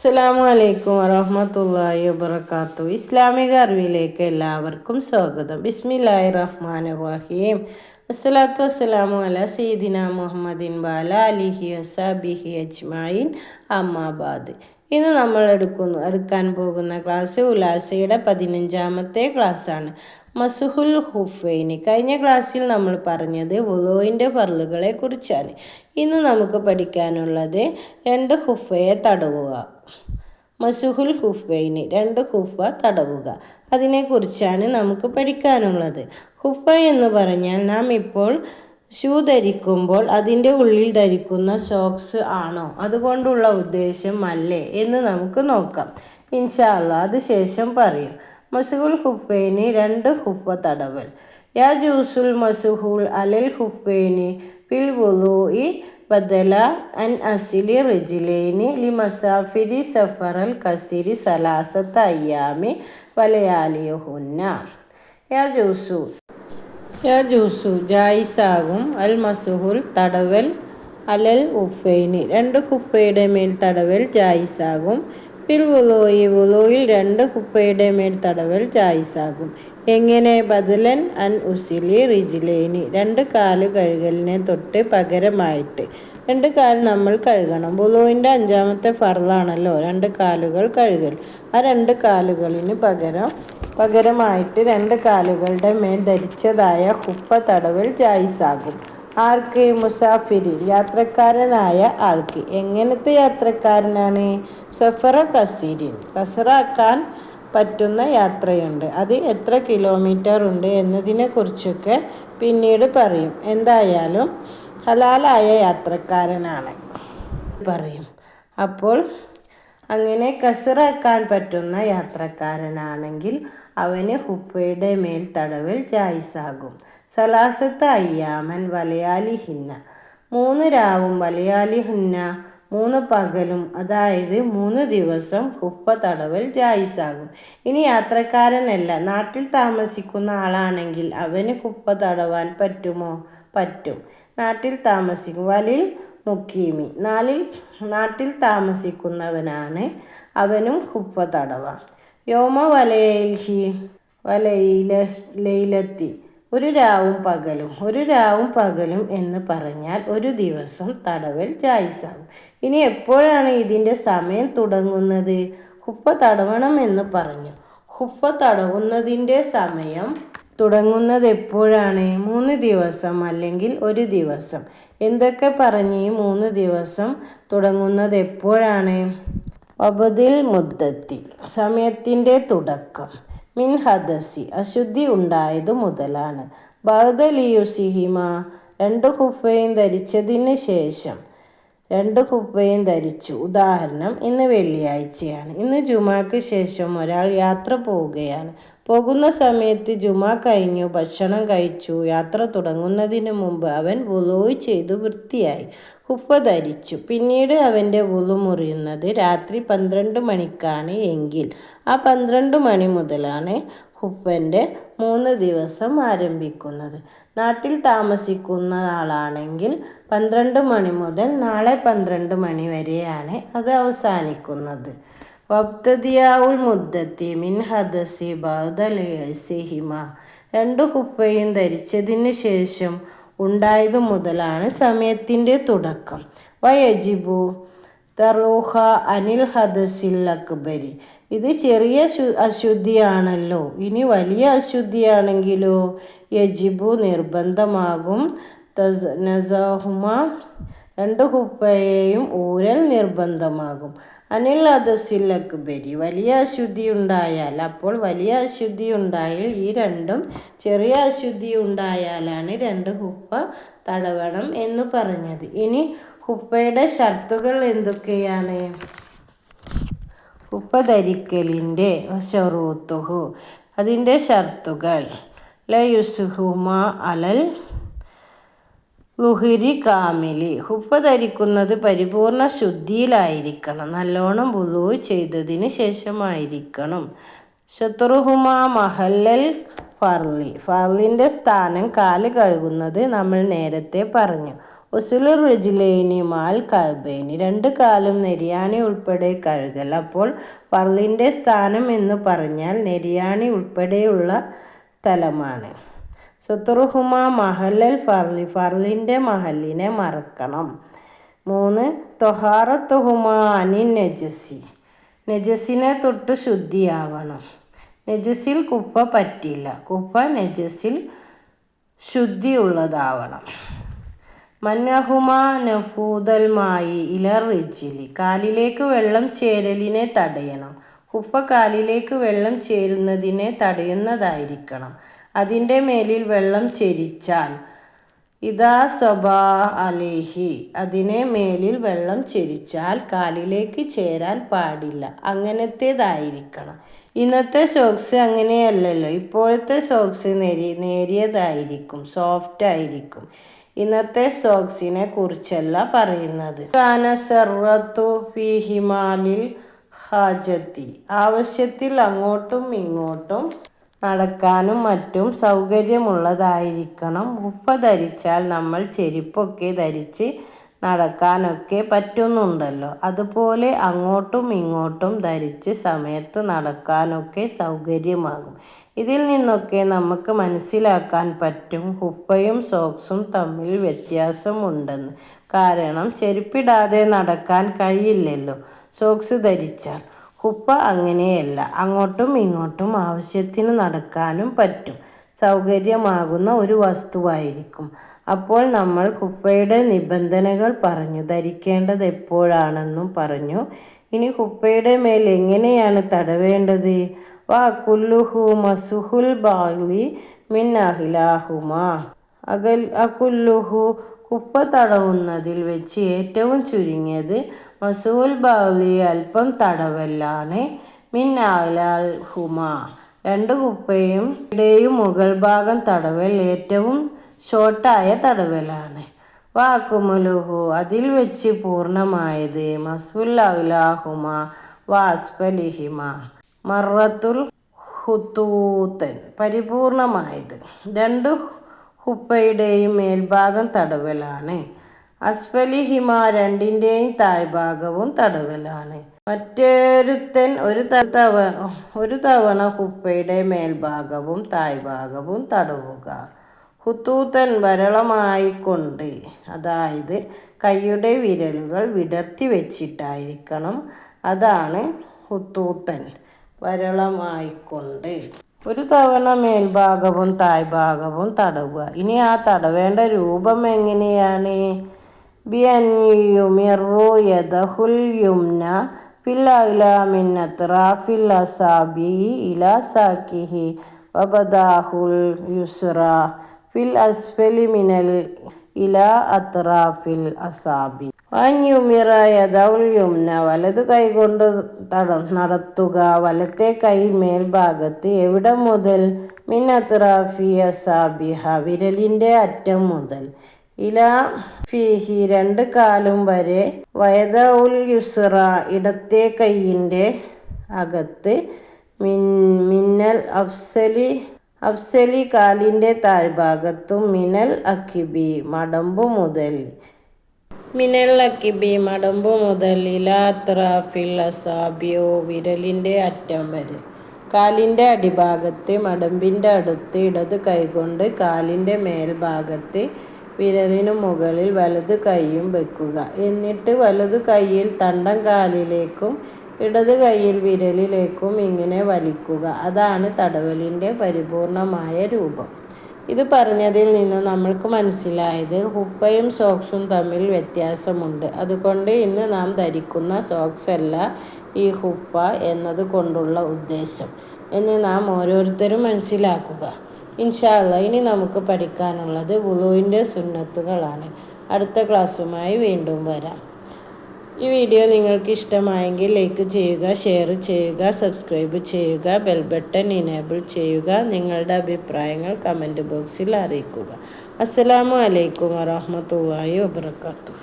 അസ്സലാമു അലൈക്കും വറഹമത്തല്ലാഹി വബർക്കാത്തു ഇസ്ലാമിക അറിവിലേക്ക് എല്ലാവർക്കും സ്വാഗതം. ബിസ്മില്ലാഹി റഹ്മാൻ റഹീം. അസ്സലാത്തു വസ്സലാമു അല സീദിന മുഹമ്മദിൻ ബാല അലിഹി വസാബിഹി അജ്മായിൻ. അമ്മാബാദ് ഇന്ന് നമ്മൾ എടുക്കുന്നു എടുക്കാൻ പോകുന്ന ക്ലാസ് ഉലാസയുടെ പതിനഞ്ചാമത്തെ ക്ലാസ്സാണ് മസുഹുൽ ഹുഫൈനി. കഴിഞ്ഞ ക്ലാസ്സിൽ നമ്മൾ പറഞ്ഞത് വുലോയിന്റെ പർലുകളെ കുറിച്ചാണ്. ഇന്ന് നമുക്ക് പഠിക്കാനുള്ളത് രണ്ട് ഹുഫയെ തടവുക. മസുഹുൽ ഹുഫൈനി രണ്ട് ഹുഫ തടവുക. അതിനെക്കുറിച്ചാണ് നമുക്ക് പഠിക്കാനുള്ളത്. ഹുഫ എന്ന് പറഞ്ഞാൽ നാം ഇപ്പോൾ ഷൂ ധരിക്കുമ്പോൾ അതിന്റെ ഉള്ളിൽ ധരിക്കുന്ന സോക്സ് ആണോ? അതുകൊണ്ടുള്ള ഉദ്ദേശം അല്ലേ എന്ന് നമുക്ക് നോക്കാം. ഇൻഷാല്ല അത് ശേഷം പറയും. മസുഹുൽ ഹുഫൈനി രണ്ട് ഹുഫ തടവൽ. യാ ജൂസുൽ മസുഹുൽ അലൽ ഹുഫൈനി ഫിൽ ഇ ബദല അൻ അസിലി റിജിലേനി ലി മസാഫിരി സഫറൽ കസിരി സലാസത്ത അയ്യാമി വലയാലിയുഹുന്ന യാ ജൂസു യാ ജൂസു ജായിസാകും അൽ മസുഹുൽ തടവൽ അലൽ ഉഫൈനി. രണ്ട് ഹുപ്പയുടെ മേൽ തടവൽ ജായിസാകും. പിൽ വുലോയി വുലോയിൽ രണ്ട് ഹുപ്പയുടെ മേൽ തടവൽ ജായിസാകും. എങ്ങനെ? ബദലൻ അൻ ഉസിലി റിജിലേനി. രണ്ട് കാൽ കഴുകലിനെ തൊട്ട് പകരമായിട്ട്. രണ്ട് കാൽ നമ്മൾ കഴുകണം. വുലോയിന്റെ അഞ്ചാമത്തെ ഫറലാണല്ലോ രണ്ട് കാലുകൾ കഴുകൽ. ആ രണ്ട് കാലുകളിന് പകരം പകരമായിട്ട് രണ്ട് കാലുകളുടെ മേൽ ധരിച്ചതായ ഹുപ്പ തടവൽ ജായിസാകും. ആർക്ക്? മുസാഫിരി യാത്രക്കാരനായ ആൾക്ക്. എങ്ങനത്തെ യാത്രക്കാരനാണ്? സഫറ കസീരിൻ. കസറാക്കാൻ പറ്റുന്ന യാത്രയുണ്ട്. അത് എത്ര കിലോമീറ്റർ ഉണ്ട് എന്നതിനെ കുറിച്ചൊക്കെ പിന്നീട് പറയും. എന്തായാലും ഹലാലായ യാത്രക്കാരനാണ്. പറയും. അപ്പോൾ അങ്ങനെ കസറാക്കാൻ പറ്റുന്ന യാത്രക്കാരനാണെങ്കിൽ അവന് ഹുപ്പയുടെ മേൽ തടവൽ ജായിസാകും. സലാസത്ത് അയ്യാമൻ വലയാലി ഹിന്ന മൂന്ന് രാവും വലയാലി ഹിന്ന മൂന്ന് പകലും അതായത് മൂന്ന് ദിവസം ഹുപ്പ തടവൽ ജായിസാകും. ഇനി യാത്രക്കാരനല്ല നാട്ടിൽ താമസിക്കുന്ന ആളാണെങ്കിൽ അവന് ഹുപ്പ തടവാൻ പറ്റുമോ? പറ്റും. നാട്ടിൽ താമസിക്കും. വലിൽ മുക്കീമി. നാലിൽ നാട്ടിൽ താമസിക്കുന്നവനാണ് അവനും ഹുപ്പ തടവാം യോമ വലയിൽഹി വലയില ലൈലത്തി. ഒരു രാവും പകലും ഒരു രാവും പകലും എന്ന് പറഞ്ഞാൽ ഒരു ദിവസം തടവൽ ജായിസാകും. ഇനി എപ്പോഴാണ് ഇതിന്റെ സമയം തുടങ്ങുന്നത്? ഹുപ്പ തടവണം എന്ന് പറഞ്ഞു. ഹുപ്പ തടവുന്നതിന്റെ സമയം തുടങ്ങുന്നത് എപ്പോഴാണ്? മൂന്ന് ദിവസം അല്ലെങ്കിൽ ഒരു ദിവസം. എന്തൊക്കെ പറഞ്ഞ് മൂന്ന് ദിവസം തുടങ്ങുന്നത് എപ്പോഴാണ്? ഒബതിൽ മുദ്ദത്തി. സമയത്തിന്റെ തുടക്കം. മിൻ ഹദസി അശുദ്ധി ഉണ്ടായത് മുതലാണ്. ബഹദലിയുസിഹിമ രണ്ട് ഹുഫയും ധരിച്ചതിന് ശേഷം രണ്ട് കുപ്പയും ധരിച്ചു. ഉദാഹരണം ഇന്ന് വെള്ളിയാഴ്ചയാണ്. ഇന്ന് ജുമാക്ക് ശേഷം ഒരാൾ യാത്ര പോവുകയാണ്. പോകുന്ന സമയത്ത് ജുമാ കഴിഞ്ഞു ഭക്ഷണം കഴിച്ചു. യാത്ര തുടങ്ങുന്നതിന് മുമ്പ് അവൻ വുളോയ് ചെയ്തു വൃത്തിയായി. കുപ്പ ധരിച്ചു. പിന്നീട് അവന്റെ വുളു മുറിയുന്നത് രാത്രി പന്ത്രണ്ട് മണിക്കാണ് എങ്കിൽ ആ പന്ത്രണ്ട് മണി മുതലാണ് ഹുപ്പന്റെ മൂന്ന് ദിവസം ആരംഭിക്കുന്നത്. നാട്ടിൽ താമസിക്കുന്ന ആളാണെങ്കിൽ പന്ത്രണ്ട് മണി മുതൽ നാളെ പന്ത്രണ്ട് മണി വരെയാണ് അത് അവസാനിക്കുന്നത്. വക്തദിയാവുൽ മുദ്ദത്തി മിൻ ഹദസി ബദലിഹിമ രണ്ട് കുപ്പയും ധരിച്ചതിന് ശേഷം ഉണ്ടായത് മുതലാണ് സമയത്തിന്റെ തുടക്കം. വയജിബു തറൂഹ അനിൽ ഹദസിൽ അക്ബരി. ഇത് ചെറിയ അശുദ്ധിയാണല്ലോ. ഇനി വലിയ അശുദ്ധിയാണെങ്കിലോ? യജിബു നിർബന്ധമാകും. തസ് നസഹുമ രണ്ട് ഹുപ്പയെയും ഊരൽ നിർബന്ധമാകും. അനിൽ അദസിൽ അക്ബരി വലിയ അശുദ്ധി ഉണ്ടായാൽ അപ്പോൾ വലിയ അശുദ്ധി ഉണ്ടായാൽ ഈ രണ്ടും ചെറിയ അശുദ്ധി ഉണ്ടായാലാണ് രണ്ട് ഹുപ്പ തടവണം എന്ന് പറഞ്ഞത്. ഇനി ഹുപ്പയുടെ ഷർത്തുകൾ എന്തൊക്കെയാണ്? ഹുപ്പ ധരിക്കലിന്റെ ഷറൂത്തുഹു അതിന്റെ ഷർത്തുകൾ. ലയുസുഹുമ അലൽ ലുഹിരി കാമിലി. ഹുപ്പ ധരിക്കുന്നത് പരിപൂർണ ശുദ്ധിയിലായിരിക്കണം. നല്ലോണം ബുലു ചെയ്തതിന് ശേഷമായിരിക്കണം. ശത്രുഹുമ മഹല്ലൽ ഫർലി. ഫർലിന്റെ സ്ഥാനം കാൽ കഴുകുന്നത് നമ്മൾ നേരത്തെ പറഞ്ഞു. ഒസുലു റിജിലേനി മാൽ കബേനി രണ്ട് കാലും നെരിയാണി ഉൾപ്പെടെ കഴുകൽ. അപ്പോൾ പള്ളിന്റെ സ്ഥാനം എന്ന് പറഞ്ഞാൽ നെരിയാണി ഉൾപ്പെടെയുള്ള സ്ഥലമാണ്. സുത്തുറുഹുമ മഹലൽ ഫർലി ഫർലിന്റെ മഹലിനെ മറക്കണം. മൂന്ന് തൊഹാറത്തുഹുമ അനി നജസി. നജസിനെ തൊട്ട് ശുദ്ധിയാവണം. നജസിൽ കുപ്പ പറ്റില്ല. കുപ്പ നജസിൽ ശുദ്ധിയുള്ളതാവണം. മന്നഹുമ നഫൂതൽമായി ഇലർ റിജിലി. കാലിലേക്ക് വെള്ളം ചേരലിനെ തടയണം. ഹുഫ കാലിലേക്ക് വെള്ളം ചേരുന്നതിനെ തടയുന്നതായിരിക്കണം. അതിന്റെ മേലിൽ വെള്ളം ചെരിച്ചാൽ. ഇതാ സ്വഭാ അലേഹി. അതിനെ മേലിൽ വെള്ളം ചെരിച്ചാൽ കാലിലേക്ക് ചേരാൻ പാടില്ല. അങ്ങനത്തേതായിരിക്കണം. ഇന്നത്തെ സോക്സ് അങ്ങനെയല്ലല്ലോ. ഇപ്പോഴത്തെ സോക്സ് നേരി നേരിയതായിരിക്കും. സോഫ്റ്റ് ആയിരിക്കും ഇന്നത്തെ സോക്സിനെ കുറിച്ചല്ല പറയുന്നത്. ഹിമാലിൽ ഹാജത്തി. ആവശ്യത്തിൽ അങ്ങോട്ടും ഇങ്ങോട്ടും നടക്കാനും മറ്റും സൗകര്യമുള്ളതായിരിക്കണം. ഉപ്പ ധരിച്ചാൽ നമ്മൾ ചെരുപ്പൊക്കെ ധരിച്ച് നടക്കാനൊക്കെ പറ്റുന്നുണ്ടല്ലോ. അതുപോലെ അങ്ങോട്ടും ഇങ്ങോട്ടും ധരിച്ച് സമയത്ത് നടക്കാനൊക്കെ സൗകര്യമാകും. ഇതിൽ നിന്നൊക്കെ നമുക്ക് മനസ്സിലാക്കാൻ പറ്റും കുപ്പയും സോക്സും തമ്മിൽ വ്യത്യാസമുണ്ടെന്ന്. കാരണം ചെരുപ്പിടാതെ നടക്കാൻ കഴിയില്ലല്ലോ. സോക്സ് ധരിച്ചാൽ കുപ്പ അങ്ങനെയല്ല. അങ്ങോട്ടും ഇങ്ങോട്ടും ആവശ്യത്തിന് നടക്കാനും പറ്റും. സൗകര്യമാകുന്ന ഒരു വസ്തുവായിരിക്കും. അപ്പോൾ നമ്മൾ കുപ്പയുടെ നിബന്ധനകൾ പറഞ്ഞു ധരിക്കേണ്ടത് എപ്പോഴാണെന്നും പറഞ്ഞു. ഇനി കുപ്പയുടെ മേൽ എങ്ങനെയാണ് തടവേണ്ടത്? അകുല്ലുഹു കുപ്പ തടവുന്നതിൽ വെച്ച് ഏറ്റവും ചുരുങ്ങിയത് മസൂൽ ബാലി അല്പം തടവല്ലാണ്. മിൻ രണ്ട് കുപ്പയും ഇടയും മുകൾ ഭാഗം തടവൽ ഏറ്റവും ഷോർട്ടായ തടവലാണ്. വാക്കുമുലുഹു അതിൽ വെച്ച് പൂർണമായത് മസ്ഫുൽ അഹ്ലാഹുമ വാസ്ഫലിഹിമ മറത്തുൽ ഹുത്തൂത്തൻ. പരിപൂർണമായത്. രണ്ട് ഹുപ്പയുടെയും മേൽഭാഗം തടവലാണ്. അസ്ഫലിഹിമ രണ്ടിന്റെയും താഴ്ഭാഗവും തടവലാണ്. മറ്റൊരുത്തൻ ഒരു തവണ ഒരു തവണ ഹുപ്പയുടെ മേൽഭാഗവും താഴ്ഭാഗവും തടവുക. ഹുത്തൂത്തൻ വരളമായിക്കൊണ്ട് അതായത് കൈയുടെ വിരലുകൾ വിടർത്തി വെച്ചിട്ടായിരിക്കണം. അതാണ് ഹുത്തൂത്തൻ. വരളമായിക്കൊണ്ട്. ഒരു തവണ മേൽഭാഗവും താഴ്ഭാഗവും തടവുക. ഇനി ആ തടവേണ്ട രൂപം എങ്ങനെയാണ്? ബിയൻയുമിറു യദഹുൽ അസാബി വബദാഹുൽ ഫിൽ അസ്ഫലി മിനൽ ഇലാ അത്റാഫിൽ അസാബി. വാഞ്ഞുമിറ ദൗല്യുംന യുംന വലതു കൈകൊണ്ട് തട നടത്തുക. വലത്തെ കൈ മേൽഭാഗത്ത് എവിടെ മുതൽ? മിനത്രാഫിയ സാബിഹ വിരലിന്റെ അറ്റം മുതൽ. ഇല ഫീഹി രണ്ട് കാലും വരെ. വയദൗൽ യുസ്ര ഇടത്തെ കൈയിന്റെ അകത്ത്. മിൻ മിന്നൽ അഫ്സലി അഫ്സലി കാലിന്റെ താഴ്ഭാഗത്തും മിനൽ അഖിബി മടമ്പു മുതൽ. മിനൽ ബി മടമ്പു മുതൽ ഇലാത്രാഫിൽ അസാബിയോ വിരലിന്റെ അറ്റം വരെ. കാലിന്റെ അടിഭാഗത്ത് മടമ്പിന്റെ അടുത്ത് ഇടത് കൈകൊണ്ട് കാലിന്റെ മേൽഭാഗത്ത് വിരലിനു മുകളിൽ വലത് കൈയും വെക്കുക. എന്നിട്ട് വലത് കൈയിൽ തണ്ടം കാലിലേക്കും ഇടത് കൈയിൽ വിരലിലേക്കും ഇങ്ങനെ വലിക്കുക. അതാണ് തടവലിന്റെ പരിപൂർണമായ രൂപം. ഇത് പറഞ്ഞതിൽ നിന്ന് നമ്മൾക്ക് മനസ്സിലായത് ഹുപ്പയും സോക്സും തമ്മിൽ വ്യത്യാസമുണ്ട്. അതുകൊണ്ട് ഇന്ന് നാം ധരിക്കുന്ന സോക്സ് അല്ല ഈ ഹുപ്പ എന്നത് കൊണ്ടുള്ള ഉദ്ദേശം. എന്ന് നാം ഓരോരുത്തരും മനസ്സിലാക്കുക. ഇൻഷാല്ല ഇനി നമുക്ക് പഠിക്കാനുള്ളത് വുളുവിന്റെ സുന്നത്തുകളാണ്. അടുത്ത ക്ലാസ്സുമായി വീണ്ടും വരാം. ഈ വീഡിയോ നിങ്ങൾക്ക് ഇഷ്ടമായെങ്കിൽ ലൈക്ക് ചെയ്യുക ഷെയർ ചെയ്യുക സബ്സ്ക്രൈബ് ചെയ്യുക ബെൽ ബട്ടൺ ഇനേബിൾ ചെയ്യുക നിങ്ങളുടെ അഭിപ്രായങ്ങൾ കമന്റ് ബോക്സിൽ അറിയിക്കുക. അസ്സലാമു അലൈക്കും വറഹമത്തല്ലാഹി വബർക്കാത്തു